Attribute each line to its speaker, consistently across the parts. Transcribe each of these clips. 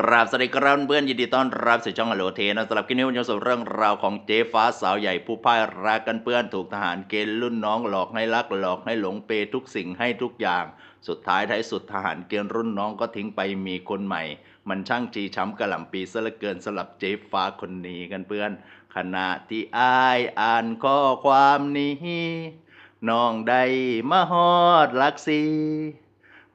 Speaker 1: กราบสวัสดีครับเพื่อนยินดีต้อนรับสู่ช่องอโลเทนะสำหรับคลิปนี้วันนี้สู่เรื่องราวของเจ๊ฟ้าสาวใหญ่ผู้พ่ายรักกันเพื่อนถูกทหารเกณฑ์รุ่นน้องหลอกให้รักหลอกให้หลงเปทุกสิ่งให้ทุกอย่าง สุดท้ายท้ายสุดทหารเกณฑ์รุ่นน้องก็ทิ้งไปมีคนใหม่ มันช่างจีช้ำกระหล่ำปีซะเหลือเกินสำหรับเจ๊ฟ้าคนนี้กันเพื่อน ขณะที่อายอ่านข้อความนี้น้องได้มาฮอดลักซี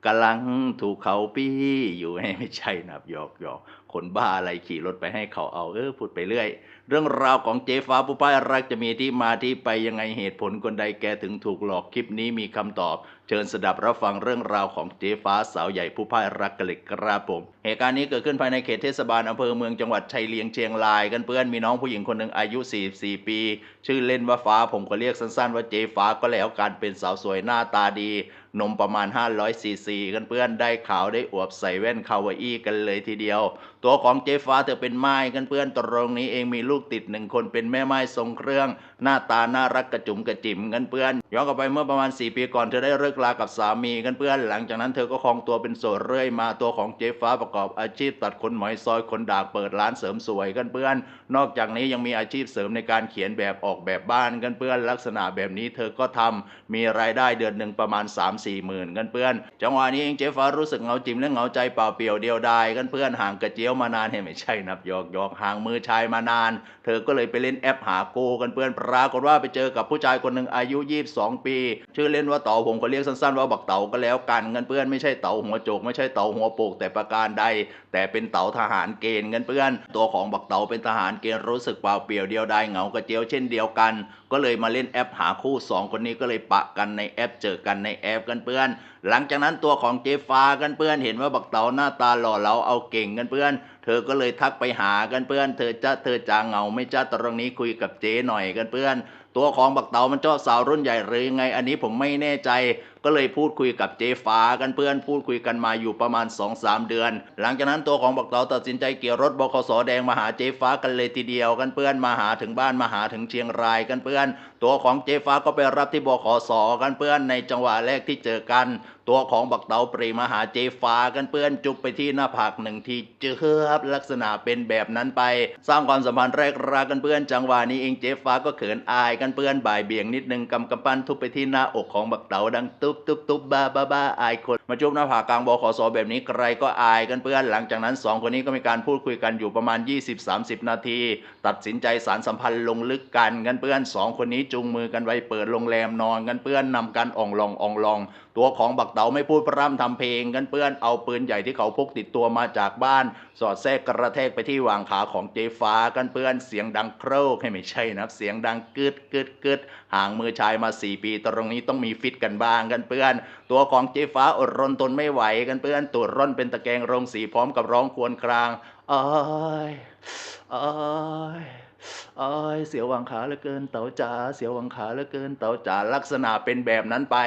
Speaker 1: กำลังถูกเขาปี้อยู่ให้ไม่ใช่นับหยอกหยอกคนบ้าอะไรขี่รถไปให้เขาเอาเออพูดไปเรื่อย เรื่องราวของเจฟ้าผู้ป้ายรักจะมีที่มาที่ไปยังไงเหตุผลคนใดแกถึงถูกหลอกคลิปนี้มีคำตอบ เชิญสดับรับฟังเรื่องราวของเจฟ้าสาวใหญ่ผู้พ่ายรักกันเลยครับผมเหตุการณ์นี้เกิดขึ้นภายในเขตเทศบาลอำเภอเมืองจังหวัดชัยเลียงเชียงรายกันเพื่อนมีน้องผู้หญิงคนหนึ่งอายุ 44 ปี ชื่อเล่นว่าฟ้าผมก็เรียกสั้นๆ ว่าเจฟ้าก็แล้วกันเป็นสาวสวยหน้าตาดี นมประมาณ 500ซีซีกันเพื่อนได้ขาวได้อวบใส่แว่นคาวาอี้กันเลยทีเดียว ตัวของเจฟ้าเธอเป็นไม้กันเพื่อนตรงนี้เองมีลูกกติดหนึ่งคนเป็นแม่ไม้ทรงเครื่อง หน้าตาน่ารักกระจุ๋มกระจิ๋มกันเพื่อนย้อนกลับไปเมื่อประมาณ 4 ปีก่อนเธอได้เลิกลากับสามีกันเพื่อนหลังจากนั้นเธอก็ครองตัวเป็นโสดเรื่อยมาตัวของเจฟ้าประกอบอาชีพตัดขนหมอยซอยคนดากเปิดร้านเสริมสวยกันเพื่อน นอกจากนี้ยังมีอาชีพเสริมในการเขียนแบบออกแบบบ้านกันเพื่อนลักษณะแบบนี้เธอก็ทำมีรายได้เดือนหนึ่งประมาณ 3-4หมื่นกันเพื่อน จังหวะนี้เองเจฟ้ารู้สึกเหงาจิมและเหงาใจเปล่าเปลี่ยวเดียวดายกันเพื่อนห่างกระเจียวมานานเห็นไม่ใช่นับยอกยอกห่างมือชายมานานเธอก็เลยไปเล่นแอปหาโกกันเพื่อนปรากฏว่าไปเจอกับผู้ชายคนหนึ่งอายุ 22 ปี ชื่อเล่นว่าเต๋าผมก็เรียกสั้นๆ ว่าบักเต๋าก็แล้วกันกันเพื่อนไม่ใช่เต๋าหัวโจกไม่ใช่เต๋าหัวโปกแต่ประการใด แต่เป็นเต๋าทหารเกณฑ์กันเพื่อน ตัวของบักเต๋าเป็นทหารเกณฑ์รู้สึกเปล่าเปลี่ยวเดียวดายเหงากระเจียวเช่นเดียวกัน ก็เลยมาเล่นแอปหาคู่สองคนนี้ก็เลยปะกันในแอปเจอกันในแอปกันเพื่อน หลังจากนั้นตัวของเจฟ้ากันเพื่อนเห็นว่าบักเต๋าหน้าตาหล่อเหลาเอาเก่งกันเพื่อนเธอก็เลยทักไปหากันเพื่อน เธอจะเธอจางเหงาไม่จ้าตรงนี้คุยกับเจ๊หน่อยกันเพื่อน ตัวของบักเตามันเจ้าสาวรุ่นใหญ่หรือยังไงอันนี้ผมไม่แน่ใจก็เลยพูดคุยกับเจฟ้ากันเพื่อนพูดคุยกันมาอยู่ประมาณ 2-3 เดือน หลังจากนั้นตัวของบักเต๋าตัดสินใจเกี่ยวรถบขสแดงมาหาเจฟ้ากันเลยทีเดียวกันเพื่อนมาหาถึงบ้านมาหาถึงเชียงรายกันเพื่อน ตัวของเจฟ้าก็ไปรับที่บขสกันเพื่อนในจังหวะแรกที่เจอกัน ตัวของบักเต๋าปรีมาหาเจฟ้ากันเพื่อนจุบไปที่หน้าผากหนึ่งทีเจอครับลักษณะเป็นแบบนั้นไป สร้างความสัมพันธ์แรกรักกันเพื่อน จังหวะนี้เองเจฟ้าก็เขินอายกันเพื่อนบ่ายเบี่ยงนิดนึงกำกำปั้นทุบไปที่หน้าอกของบักเต๋าดังตุบตุ๊บตุ๊บบ้าบ้าบ้าอายคนมาจุบหน้าผากกลางบขสแบบนี้ใครก็อายกันเพื่อนหลังจากนั้นสองคนนี้ก็มีการพูดคุยกันอยู่ประมาณ 20-30 นาที ตัดสินใจสารสัมพันธ์ลงลึกกันกันเพื่อนสองคนนี้จุงมือกันไว้เปิดโรงแรมนอนกันเพื่อนนำกันอ่องลองอ่องลองตัวของบักเต๋าไม่พูดพร่ำทำเพลงกันเพื่อนเอาปืนใหญ่ที่เขาพกติดตัวมาจากบ้าน สอดแทรกกระแทกไปที่วางขาของเจฟ้ากันเพื่อนเสียงดังโครกให้ไม่ใช่นะเสียงดังกึดกึดกึดห่างมือชายมา4ปีตรงนี้ต้องมีฟิตกันบ้างกันเพื่อน ตัวของเจฟ้าอดรนทนไม่ไหวกันเพื่อนตัวร่อนเป็นตะแกรงโรงสีพร้อมกับร้องครวญครางอ้ายอ้าย อ้ยเสียววังขาเหลือเกินเต๋าจ๋าเสียววังขาเหลือเกินเต๋าจ๋าลักษณะเป็นแบบนั้นไป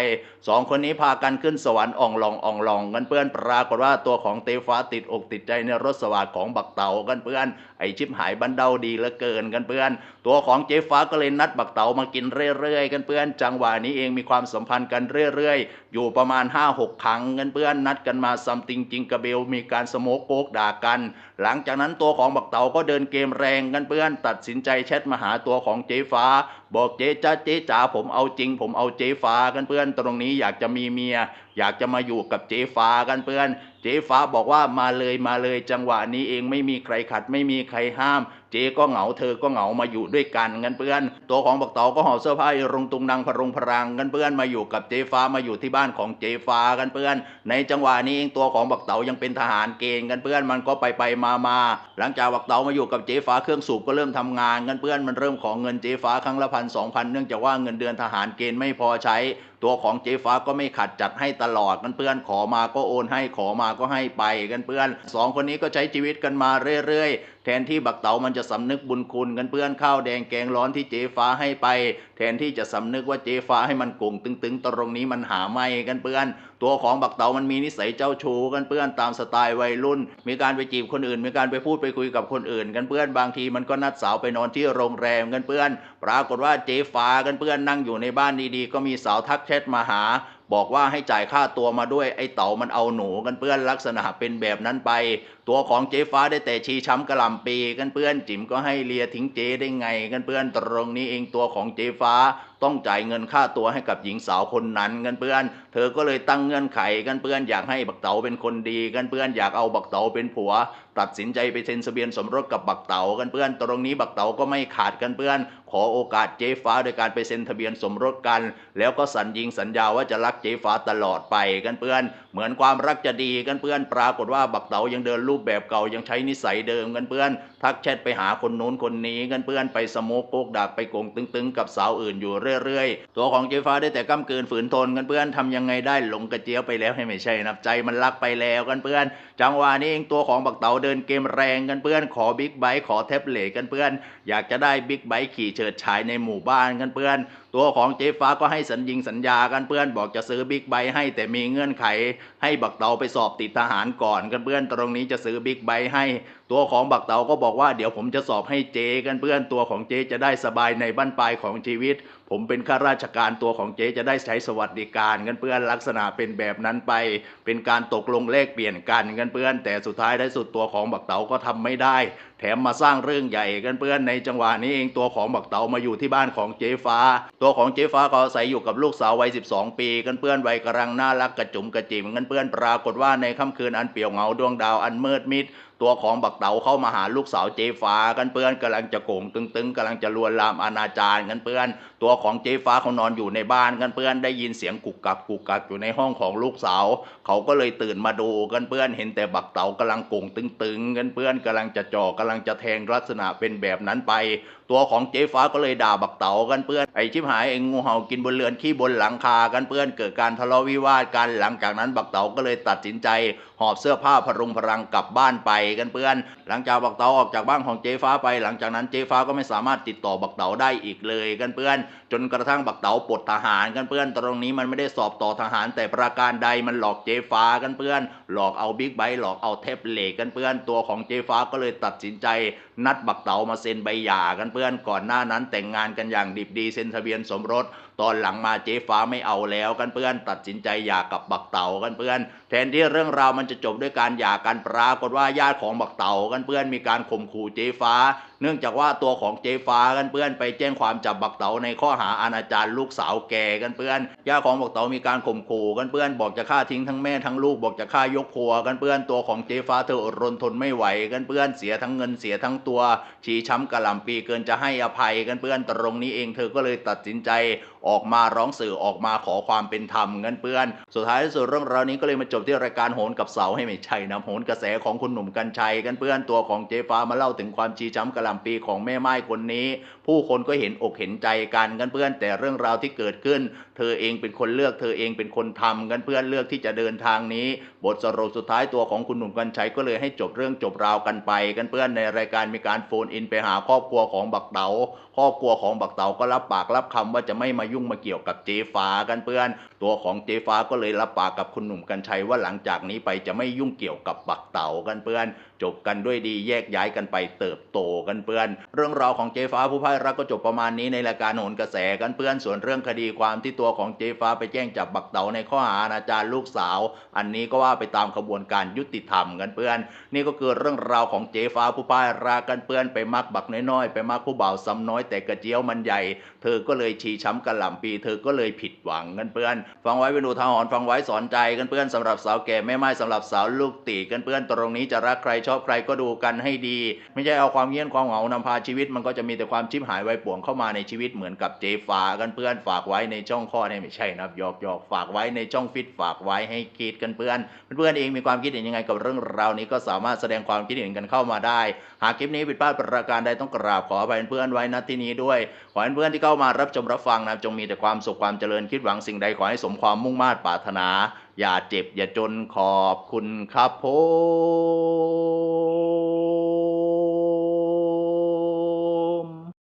Speaker 1: สองคนนี้พากันขึ้นสวรรค์อ่องลองอ่องลองกันเพื่อนปรากฏว่าตัวของเตฟ้าติดอกติดใจในรถสวัสดของบักเต๋ากันเพื่อนไอชิบหายบันเดาดีเหลือเกินกันเพื่อน ตัวของเจ๊ฟ้าก็เลยนัดบักเต๋ามากินเรื่อยๆ กันเพื่อน จังหวะนี้เองมีความสัมพันธ์กันเรื่อยๆ อยู่ประมาณ 5-6 ครั้งกันเพื่อนนัดกันมาซัมติงจิงกระเบลมีการสโมกโกกด่ากัน หลังจากนั้นตัวของบักเต๋าก็เดินเกมแรงกันเพื่อนตัดสินใจแชทมาหาตัวของเจ๊ฟ้า บอกเจ๊จ้าเจ๊จ๋าผมเอาจริง ผมเอาเจ๊ฟ้ากันเพื่อนตรงนี้อยากจะมีเมีย อยากจะมาอยู่กับเจ๊ฟ้ากันเพื่อน เจ๊ฟ้าบอกว่ามาเลยมาเลยจังหวะนี้เองไม่มีใครขัดไม่มีใครห้าม เจก็เหงาเธอก็เหงามาอยู่ด้วยกันกันเพื่อน ตัวของบักเต๋าก็ห่อเสื้อผ้ารงตุงนางพรงพรังกันเพื่อนมาอยู่กับเจฟ้ามาอยู่ที่บ้านของเจฟ้ากันเพื่อน ในจังหวะนี้เองตัวของบักเต๋ายังเป็นทหารเกณฑ์กันเพื่อนมันก็ไปไปมามาหลังจากบักเต๋ามาอยู่กับเจฟ้าเครื่องสูบก็เริ่มทำงานกันเพื่อนมันเริ่มของเงินเจฟ้าครั้งละพันสองพันเนื่องจากว่าเงินเดือนทหารเกณฑ์ไม่พอใช้ ตัวของเจ๊ฟ้าก็ไม่ขัดจัดให้ตลอดกันเพื่อนขอมาก็โอนให้ขอมาก็ให้ไปกันเพื่อนสองคนนี้ก็ใช้ชีวิตกันมาเรื่อยๆ แทนที่บักเต๋ามันจะสำนึกบุญคุณกันเพื่อนข้าวแดงแกงร้อนที่เจ๊ฟ้าให้ไป ทนที่จะสำนึกว่าเจฟ้าให้มันกุ่งตึงๆ ตรงนี้มันหาไม่กันเพื่อน ตัวของบักเต๋ามันมีนิสัยเจ้าชู้กันเพื่อนตามสไตล์วัยรุ่น มีการไปจีบคนอื่น มีการไปพูดไปคุยกับคนอื่น กันเพื่อนบางทีมันก็นัดสาวไปนอนที่โรงแรมกันเพื่อน ปรากฏว่าเจฟ้ากันเพื่อนนั่งอยู่ในบ้านดีๆ ก็มีสาวทักแชทมาหา บอกว่าให้จ่ายค่าตัวมาด้วยไอ้เต๋ามันเอาหนูกันเพื่อนลักษณะเป็นแบบนั้นไป ตัวของเจ๊ฟ้าได้แต่ชีช้ำกระลำปีกันเพื่อนจิ๋มก็ให้เลียทิ้งเจ๊ได้ไงกันเพื่อนตรงนี้เองตัวของเจ๊ฟ้า ต้องจ่ายเงินค่าตัวให้กับหญิงสาวคนนั้นกันเพื่อน เธอก็เลยตั้งเงื่อนไขกันเพื่อนอยากให้บักเต๋าเป็นคนดีกันเพื่อนอยากเอาบักเต๋าเป็นผัว ตัดสินใจไปเซ็นทะเบียนสมรสกับบักเต๋ากันเพื่อน ตรงนี้บักเต๋าก็ไม่ขาดกันเพื่อน ขอโอกาสเจ๊ฟ้าโดยการไปเซ็นทะเบียนสมรสกัน แล้วก็สัญญิงสัญญาว่าจะรักเจ๊ฟ้าตลอดไปกันเพื่อน เหมือนความรักจะดีกันเพื่อน ปรากฏว่าบักเต๋ายังเดินรูปแบบเก่ายังใช้นิสัยเดิมกันเพื่อน ทักแชทไปหาคนโน้นคนนี้กันเพื่อนไปสโมกโกกดักไปโกงตึงๆ กับสาวอื่นอยู่เรื่อยๆ ตัวของเจ๊ฟ้าได้แต่ก้ำเกินฝืนทนกันเพื่อนทำยังไงได้หลงกระเจี๊ยบไปแล้วให้ไม่ใช่นับใจมันรักไปแล้วกันเพื่อน จังหวะนี้เองตัวของบักเต๋าเดินเกมแรงกันเพื่อน ขอบิ๊กไบค์ขอแท็บเล็ตกันเพื่อน อยากจะได้บิ๊กไบค์ขี่เฉิดฉายในหมู่บ้านกันเพื่อน ตัวของเจ๊ฟ้าก็ให้สัญญิงสัญญากันเพื่อนบอกจะซื้อบิ๊กไบค์ให้แต่มีเงื่อนไข ให้บักเต๋าไปสอบติดทหารก่อนกันเพื่อนตรงนี้จะซื้อบิ๊กไบค์ให้ ตัวของบักเต๋าก็บอกว่าเดี๋ยวผมจะสอบให้เจกันเพื่อนตัวของเจจะได้สบายในบั้นปลายของชีวิต ผมเป็นข้าราชการตัวของเจ๊จะได้ใช้สวัสดิการกันเพื่อนลักษณะเป็นแบบนั้นไป เป็นการตกลงเลขเปลี่ยนกันกันเพื่อน แต่สุดท้ายได้สุดตัวของบักเต๋าก็ทำไม่ได้ แถมมาสร้างเรื่องใหญ่กันเพื่อนในจังหวะนี้เองตัวของบักเต๋ามาอยู่ที่บ้านของเจ๊ฟ้า ตัวของเจ๊ฟ้าก็อาศัยอยู่กับลูกสาววัย 12 ปีกันเพื่อนวัยกำลังน่ารักกระจุมกระจิ๋มกันเพื่อนปรากฏว่าในค่ำคืนอันเปี่ยวเหงาดวงดาวอันมืดมิด ตัวของบักเต๋าเข้ามาหาลูกสาวเจฟ้ากันเพื่อนกำลังจะโกงตึงๆกำลังจะลวนลามอนาจารกันเพื่อน ตัวของเจฟ้าเขานอนอยู่ในบ้านกันเพื่อนได้ยินเสียงกุกกักกุกกักอยู่ในห้องของลูกสาวเขาก็เลยตื่นมาดูกันเพื่อนเห็นแต่บักเต๋ากำลังโกงตึงๆกันเพื่อนกำลังจะจ่อกำลังจะแทงลักษณะเป็นแบบนั้นไป ตัวของเจฟ้าก็เลยด่าบักเต๋ากันเพื่อนไอชิบหายเองงูเห่ากินบนเรือนขี้บนหลังคากันเพื่อนเกิดการทะเลาะวิวาทกันหลังจากนั้นบักเต๋าก็เลยตัดสินใจ อบเสื้อผ้าพรุงพรังกลับบ้านไปกันเพื่อน หลังจากบักเตาออกจากบ้านของเจ๊ฟ้าไป หลังจากนั้นเจ๊ฟ้าก็ไม่สามารถติดต่อบักเตาได้อีกเลยกันเพื่อน จนกระทั่งบักเตาปลดทหารกันเพื่อน ตรงนี้มันไม่ได้สอบต่อทหารแต่ประการใดมันหลอกเจ๊ฟ้ากันเพื่อน หลอกเอาบิ๊กไบค์หลอกเอาเทปเหล็กกันเพื่อน ตัวของเจ๊ฟ้าก็เลยตัดสินใจ นัดบักเตามาเซ็นใบหย่ากันเพื่อน ก่อนหน้านั้นแต่งงานกันอย่างดิบดีเซ็นทะเบียนสมรส ตอนหลังมาเจ๊ฟ้าไม่เอาแล้วกันเพื่อนตัดสินใจหย่ากับบักเต่ากันเพื่อน แทนที่เรื่องราวมันจะจบด้วยการหย่ากันปรากฏว่าญาติของบักเต่ากันเพื่อนมีการข่มขู่เจ๊ฟ้า เนื่องจากว่าตัวของเจฟ้ากันเพื่อนไปแจ้งความจับบักเต๋าในข้อหาอนาจารลูกสาวแก่กันเพื่อนญาของบักเต๋ามีการข่มขู่กันเพื่อนบอกจะฆ่าทิ้งทั้งแม่ทั้งลูกบอกจะฆ่ายกครัวกันเพื่อนตัวของเจฟ้าเธออดรนทนไม่ไหวกันเพื่อนเสียทั้งเงินเสียทั้งตัว ชีช้ำกระลำปีเกินจะให้อภัยกันเพื่อนตรงนี้เองเธอก็เลยตัดสินใจออกมาร้องสื่อออกมาขอความเป็นธรรมกันเพื่อน สุดท้ายที่สุดเรื่องราวนี้ก็เลยมาจบที่รายการโหนกับเสาให้ไม่ใช่นะโหนกระแสของคุณหนุ่มกัญชัยกันเพื่อนตัวของเจฟ้ามาเล่าถึงความชีช้ำกระลำปีของแม่ไม้คนนี้ ผู้คนก็เห็นอกเห็นใจกันกันเพื่อน แต่เรื่องราวที่เกิดขึ้น เธอเองเป็นคนเลือกเธอเองเป็นคนทำกันเพื่อนเลือกที่จะเดินทางนี้ บทสรุปสุดท้ายตัวของคุณหนุ่มกัญชัยก็เลยให้จบเรื่องจบราวกันไปกันเพื่อนในรายการมีการโฟนอินไปหาครอบครัวของบักเต๋าครอบครัวของบักเต๋าก็รับปากรับคำว่าจะไม่มายุ่งมาเกี่ยวกับเจฟ้ากันเพื่อน ตัวของเจฟ้าก็เลยรับปากกับคุณหนุ่มกัญชัยว่าหลังจากนี้ไปจะไม่ยุ่งเกี่ยวกับบักเต๋ากันเพื่อน จบกันด้วยดีแยกย้ายกันไปเติบโตกันเพื่อน เรื่องราวของเจฟ้าผู้พ่ายรักก็จบประมาณนี้ในรายการโหนกระแสกันเพื่อนส่วนเรื่องคดีความที่ตัวของเจฟ้าไปแจ้งจับบักเต๋าในข้อหาอาจารย์ลูกสาว อันนี้ก็ว่าไปตามกระบวนการยุติธรรมกันเพื่อน นี่ก็คือเรื่องราวของเจฟ้าผู้พ่ายรักกันเพื่อนไปมักบักน้อยๆไปมักผู้บ่าวซ้ำน้อยแต่กระเจียวมันใหญ่ เธอก็เลยชีช้ำกระหล่ำปี เธอก็เลยผิดหวังกันเพื่อน ฟังไว้เป็นอุทาหรณ์ฟังไว้สอนใจกันเพื่อนสำหรับสาวแก่แม่ไม้สำหรับสาวลูกตีกันเพื่อนตรงนี้จะรักใครชอบใครก็ดูกันให้ดี ไม่ใช่เอาความเงียบความเหงานำพาชีวิต มันก็จะมีแต่ความชิบหายไว้ป่วงเข้ามาในชีวิตเหมือนกับเจฟ้ากันเพื่อนฝากไว้ในช่องข้อเนี่ยไม่ใช่นะหยอกหยอกฝากไว้ในช่องฟิตฝากไว้ให้คิดกันเพื่อน เพื่อนเองมีความคิดเห็นยังไงกับเรื่องราวนี้ก็สามารถแสดงความคิดเห็นกันเข้ามาได้ หากคลิปนี้ผิดพลาดประการใดต้องกราบขออภัยเพื่อนไว้ณที่นี้ด้วยขอให้เพื่อนที่เข้ามารับชมรับฟังนะจงมีแต่ความสุขความเจริญคิดหวังสิ่งใดขอให้สมความมุ่งมา่ปรารถนา อย่าเจ็บอย่าจนขอบคุณครับผม